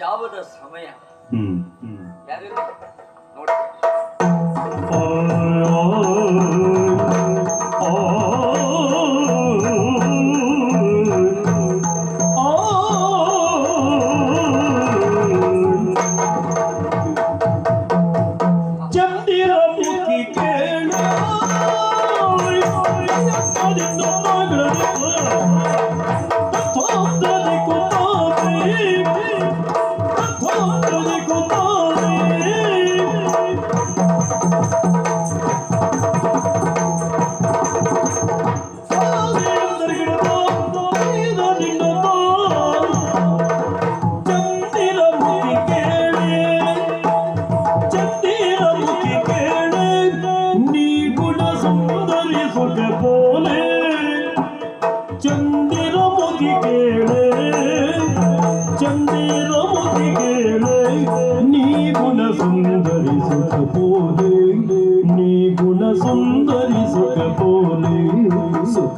ಜಾವದ ಸಮಯ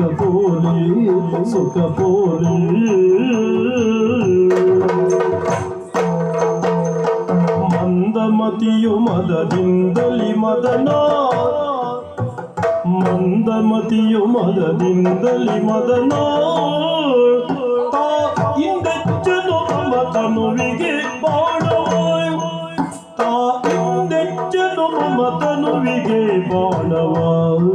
சுக்க போலி சுக்க போலி ಮಂದಮತಿಯು ಮದದಿಂದಲಿ ಮದನ ಮಂದಮತಿಯು ಮದದಿಂದಲಿ ಮದನ ಇಂದೆಚ್ಚನು ಮತನುವಿಗೆ ಬಾಣವಾಯ್ ತಾ ಇಂದೆಚ್ಚನು ಮತನುವಿಗೆ ಬಾಣವಾಯ್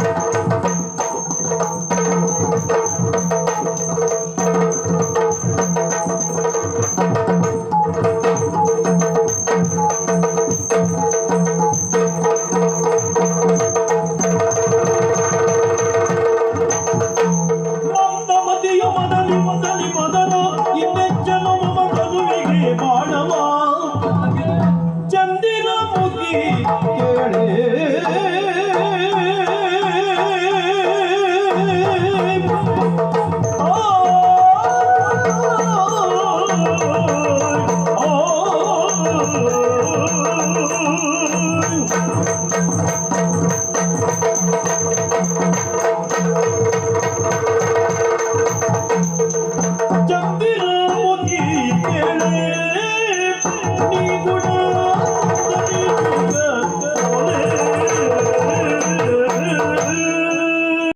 Thank